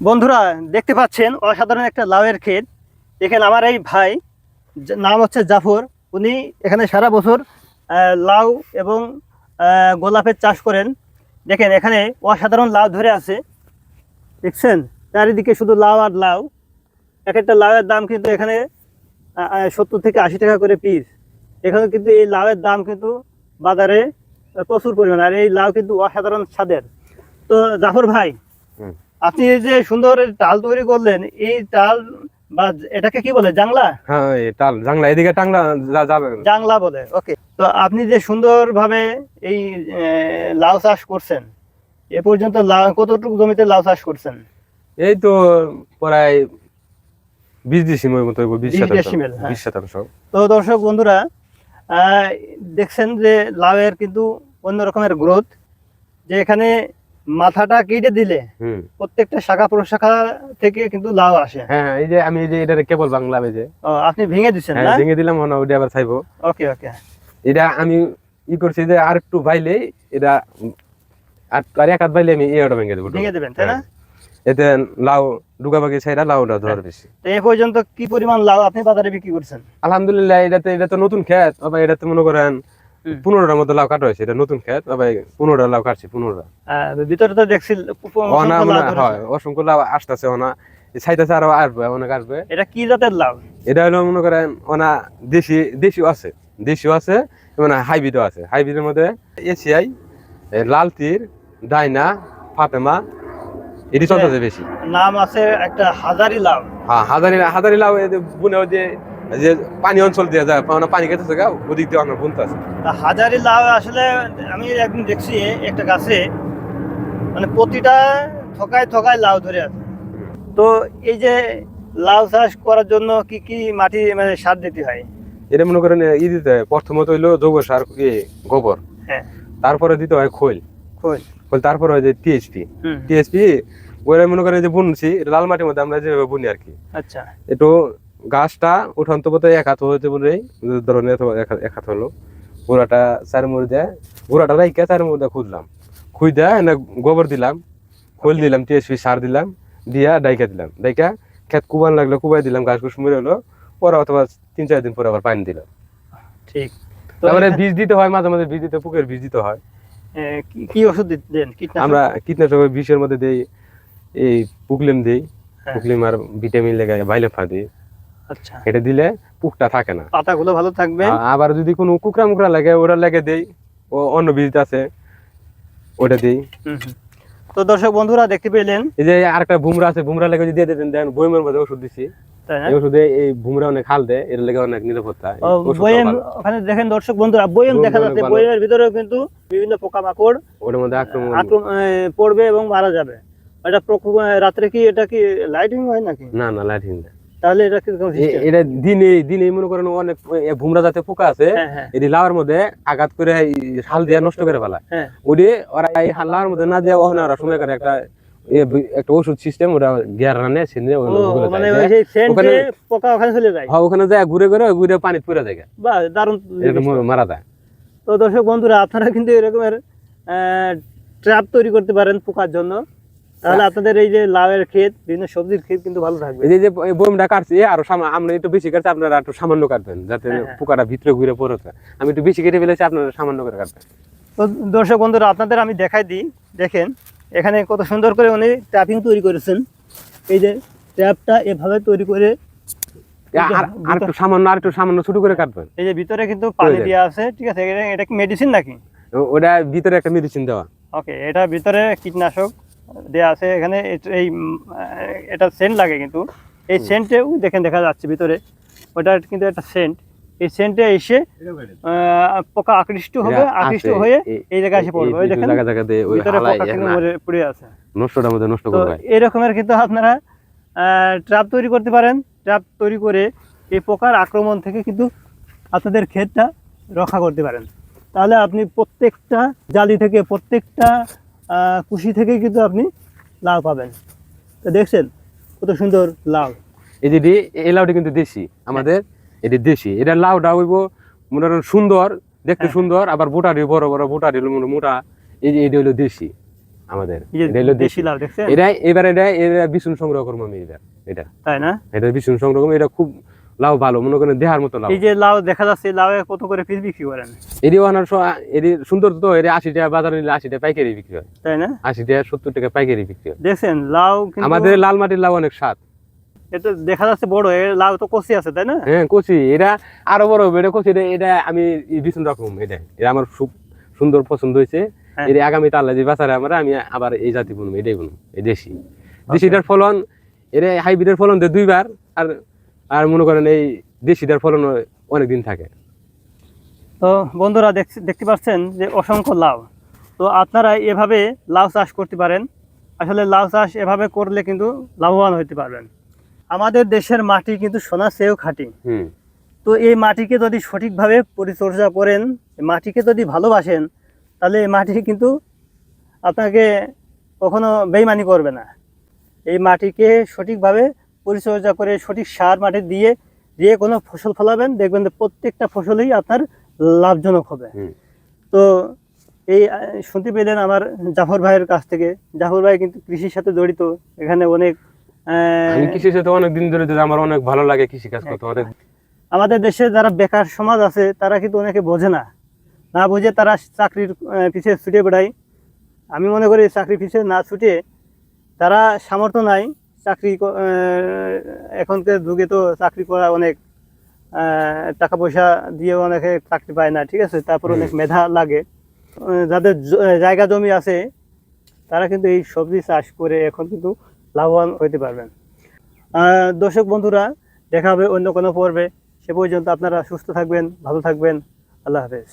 বন্ধুরা, দেখতে পাচ্ছেন অসাধারণ একটা লাউয়ের ক্ষেত এখানে আমার এই ভাই নাম হচ্ছে জাফর। উনি এখানে সারা বছর লাউ এবং গোলাপের চাষ করেন। দেখেন, এখানে অসাধারণ লাউ ধরে আছে। দেখছেন? চারিদিকে শুধু লাউ আর লাউ। এক একটা লাউয়ের দাম কিন্তু এখানে সত্তর থেকে আশি টাকা করে পিস এখানে কিন্তু এই লাউয়ের দাম কিন্তু বাজারে প্রচুর পরিমাণ। আর এই লাউ কিন্তু অসাধারণ স্বাদের। তো জাফর ভাই। আপনি যে সুন্দর টাল তৈরি করলেন এই টাল বা এটাকে কি বলে জাংলা? হ্যাঁ এই টাল জাংলা এদিকে টাংলা যাবে। জাংলা বলে ওকে। তো আপনি যে সুন্দরভাবে এই লাউ চাষ করছেন এ পর্যন্ত কতটুকু জমিতে লাউ চাষ করছেন? এই তো প্রায় বিশ ডিসিমের মতো বিশ শতাংশ। decimal, হ্যাঁ। শতাংশ। তো দর্শক বন্ধুরা আহ, দেখছেন যে লাউয়ের কিন্তু অন্য রকমের গ্রোথ যে এখানে মাথাটা কেটে দিলে প্রত্যেকটা শাখা প্রশাখা থেকে কিন্তু লাউ আসে। হ্যাঁ হ্যাঁ, এই যে আমি এই যে এটা কেবল বাংলা এই যে। আপনি ভেঙে দিচ্ছেন হ্যাঁ না? ভেঙে দিলাম হন ওইটা আবার চাইব ওকে ওকে। এটা আমি ই করছি যে আর একটু ভাইলে এটা আর আর এক হাত বাইলে আমি এটা ভেঙে দেবো ভেঙে দেবেন তাই না? হ্যাঁ। এতে লাউ ডুগাবাগি ছাইরা লাউটা ধর বেশি। তো এ পর্যন্ত কি পরিমাণ লাউ আপনি বাজারে বিক্রি করছেন? আলহামদুলিল্লাহ এটা তো এটা তো নতুন ক্ষেত আবার এটা তো মনে করেন। পনেরোটার মতো লাউ কাটা হয়েছে এটা নতুন ক্ষেত আবার পনেরোটা লাউ কাটছি পনেরোটা। ভিতরে তো দেখছি অনা মানে হয় অসংখ্য লাউ আসতেছে অনা। আরও আসবে অনেক আসবে। এটা কি জাতের লাউ? এটা হলো মনে করেন অনা দেশি দেশিও আছে দেশিও আছে মানে হাইব্রিডও আছে। হাইব্রিডের মধ্যে এসিআই লাল তীর ডাইনা ফাতেমা এটি চলতেছে বেশি। নাম আছে একটা হাজারি লাউ। হ্যাঁ হাজারি হাজারি লাউ এই যে যে পানি অঞ্চল দিয়ে যায় মানে পানি খেতেছে গা ওদিক দিয়ে অনেক বুনতে আছে। হাজারি লাউ আসলে আমি একদিন দেখছি একটা গাছে মানে প্রতিটা থকায় থকায় লাউ ধরে আছে। তো এই যে লাউ চাষ করার জন্য কি কি মাটি মানে সার দিতে হয়? এটা মনে করেন ই দিতে হয়। প্রথমত হইল জৈব সার গোবর। হ্যাঁ। তারপরে দিতে হয় খৈল। খোল। খৈল তারপরে হয় যে টিএসপি। টিএসপি ওরা মনে করেন যে বুনছি লাল মাটির মধ্যে আমরা যেভাবে বুনি আর কি। আচ্ছা। একটু গাছটা উঠান্ত পথে এক হাত হতে বলে ধরনের এক হাত- হলো। গোড়াটা চার মুড়ি দেয় গোড়াটা রাইকে চার মুড়ি দিয়ে খুঁজলাম খুঁজ দেয় এনে গোবর দিলাম খোল দিলাম টিএসপি সার দিলাম দিয়া ডাইকা দিলাম। ডাইকা খেত কুবান লাগল কুবাই দিলাম গাছ গুছ মরে হলো পরে অথবা তিন চার দিন পরে আবার পানি দিলাম ঠিক। তারপরে বীজ দিতে হয় মাঝে মাঝে বীজ দিতে পুকুরের বীজ দিতে হয়। কি- ওষুধ দেন? আমরা কীটনাশক বিষের মধ্যে দেই এই পুকলিম দিই। হ্যাঁ। পুকলিম আর ভিটামিন লেগে ভাইলেফা দিই। এটা দিলে পুকটা থাকে না। পাতাগুলো ভালো থাকবে। আবার যদি কোনো কুকরা মুকরা লাগে ওরা লাগে দেই। ও অন্য বীজ আছে ওটা দেই। তো দর্শক বন্ধুরা দেখতে পেলেন? এই যে আরেকটা বুমরা আছে বুমরা লেগে দিয়ে দিতেন বইমের মধ্যে ওষুধ দিছি। ওষুধে এই অনেক হাল দেয় এর লেগে অনেক নিরাপত্তা। ওখানে দেখেন দর্শক বন্ধুরা দেখা যাচ্ছে ভিতরেও কিন্তু বিভিন্ন পোকামাকড় ওটার মধ্যে আক্রমণ। পড়বে এবং মারা যাবে। এটা রাত্রে কি এটা কি লাইটিং হয় নাকি? না না লাইটিং না। তাহলে এটা কি রকম এ- system? এটা দিনে দিনে মনে করেন অনেক এ বুমরা পোকা আছে হ্যাঁ হ্যাঁ। এটি লাউর মধ্যে আঘাত করে হাল দিয়ে নষ্ট করে ফেলা হ্যাঁ। ওটি ওরা এই লাউর মধ্যে না ওখানে ওরা সময় করে একটা একটা ওষুধ সিস্টেম ওরা গিয়ার রানে সিনে মানে ওখানে- পোকা ওখানে চলে যায়? হ্যাঁ ওখানে যায় ঘুরে ঘুরে ঘুরে পানি যায়। দারুণ মারা যায়। তো দর্শক বন্ধুরা আপনারা কিন্তু এরকমের ট্র্যাপ তৈরি করতে পারেন পোকার জন্য। তাহলে আপনাদের এই যে লাউয়ের ক্ষেত বিভিন্ন সবজির ক্ষেত কিন্তু ভালো থাকবে। এই যে বোমটা কাটছি আরও সামা- আমরা একটু বেশি কাটছি আপনারা একটু সামান্য কাটবেন যাতে হ্যাঁ, হ্যাঁ। পোকাটা ভিতরে ঘুরে পড়তে আমি একটু বেশি কেটে ফেলেছি আপনারা সামান্য করে কাটবেন। তো দর্শক বন্ধুরা আপনাদের আমি দেখাই দিই দেখেন এখানে কত সুন্দর করে উনি ট্র্যাপিং তৈরি করেছেন। এই যে ট্র্যাপটা এভাবে তৈরি করে আর একটু সামান্য আর একটু সামান্য ছোট করে কাটবেন। এই যে ভিতরে কিন্তু পানি। দেওয়া আছে ঠিক আছে এটা- এটা কি মেডিসিন নাকি? ওটা ভিতরে একটা মেডিসিন দেওয়া। ওকে এটা ভিতরে কীটনাশক। দেওয়া আছে এখানে এই এটা সেন্ট লাগে কিন্তু। এই সেন্টেও দেখেন দেখা যাচ্ছে ভিতরে। ওটা কিন্তু একটা সেন্ট এই সেন্টে এসে পোকা আকৃষ্ট হবে আকৃষ্ট হয়ে এই- জায়গায় এসে পড়বে। ওই দেখেন জায়গা জায়গা দিয়ে ওই ভিতরে হালাই পোকা কিন্তু পড়ে আছে। নষ্টটার মধ্যে নষ্ট করবে এই রকমের কিন্তু আপনারা ট্র্যাপ তৈরি করতে পারেন। ট্র্যাপ তৈরি করে এই পোকার আক্রমণ থেকে কিন্তু আপনাদের ক্ষেতটা রক্ষা করতে পারেন। তাহলে আপনি প্রত্যেকটা জালি থেকে প্রত্যেকটা কুশি থেকে কিন্তু আপনি লাউ পাবেন। তো দেখছেন কত সুন্দর লাউ। এই যে এই লাউটা কিন্তু দেশি আমাদের এটি দেশি। এটা লাউটা হইব মনে সুন্দর দেখতে হ্যাঁ। সুন্দর আবার বোটারি বড় বড় বোটারি মোটা। এই যে এটা হলো দেশি আমাদের। এটা হলো দেশি লাউ দেখছেন? এটা এবার এটা এটা বিছুন সংগ্রহ করব আমি এটা। এটা। তাই না? এটা বিছুন সংগ্রহ করব এটা খুব লাভ ভালো মনে করেন দেহার মতো লাভ এই যে লাউ দেখা যাচ্ছে লাউ কত করে পিস বিক্রি করেন? এটি আনার এটি সুন্দর তো এটি আশি টাকা বাজারে নিলে আশি টাকা পাইকারি বিক্রি হয়। তাই না? আশি টাকা সত্তর টাকা পাইকারি বিক্রি হয়। দেখছেন লাউ কিন্তু আমাদের লাল মাটির লাউ অনেক স্বাদ। এটা দেখা যাচ্ছে বড় এর লাউ তো কচি আছে তাই না? হ্যাঁ কচি। এটা আরও বড় হবে এটা কচি এটা এটা আমি ভীষণ রকম এটা এটা আমার খুব সুন্দর পছন্দ হয়েছে। হ্যাঁ। আগামী তাল্লা যে বাজারে আমরা আমি আবার এই জাতি বুনবো এটাই বুনবো এই দেশি। দেশিটার ফলন এটা হাইব্রিডের ফলন দুইবার আর আর মনে করেন এই দেশিটার ফলন অনেক দিন থাকে। তো বন্ধুরা দেখতে পাচ্ছেন যে অসংখ্য লাউ। তো আপনারা এভাবে লাউ চাষ করতে পারেন। আসলে লাউ চাষ এভাবে করলে কিন্তু লাভবান হতে পারবেন। আমাদের দেশের মাটি কিন্তু সোনা চেয়েও খাঁটি। তো এই মাটিকে যদি সঠিকভাবে পরিচর্যা করেন মাটিকে যদি ভালোবাসেন তাহলে এই মাটি কিন্তু আপনাকে কখনো বেইমানি করবে না। এই মাটিকে সঠিকভাবে পরিচর্যা করে সঠিক সার মাটি দিয়ে দিয়ে কোনো ফসল ফলাবেন দেখবেন যে প্রত্যেকটা ফসলই আপনার লাভজনক হবে। তো এই শুনতে পেলেন আমার জাফর ভাইয়ের কাছ থেকে। জাফর ভাই কিন্তু কৃষির সাথে জড়িত এখানে অনেক আমি কৃষির সাথে অনেক দিন ধরে আমার অনেক ভালো লাগে কৃষি কাজ করতে অনেক আমাদের দেশে যারা বেকার সমাজ আছে তারা কিন্তু অনেকে বোঝে না। না বুঝে তারা চাকরির আহ, পিছে ছুটে বেড়ায়। আমি মনে করি চাকরি পিছে না ছুটে তারা সামর্থ্য নাই। চাকরি এখনকার যুগে তো চাকরি করা অনেক টাকা পয়সা দিয়েও অনেকে চাকরি পায় না ঠিক আছে? তারপর অনেক মেধা লাগে। যাদের জায়গা জমি আছে তারা কিন্তু এই সবজি চাষ করে এখন কিন্তু লাভবান হতে পারবেন। দর্শক বন্ধুরা দেখা হবে অন্য কোনো পর্বে। সে পর্যন্ত আপনারা সুস্থ থাকবেন ভালো থাকবেন। আল্লাহ হাফেজ।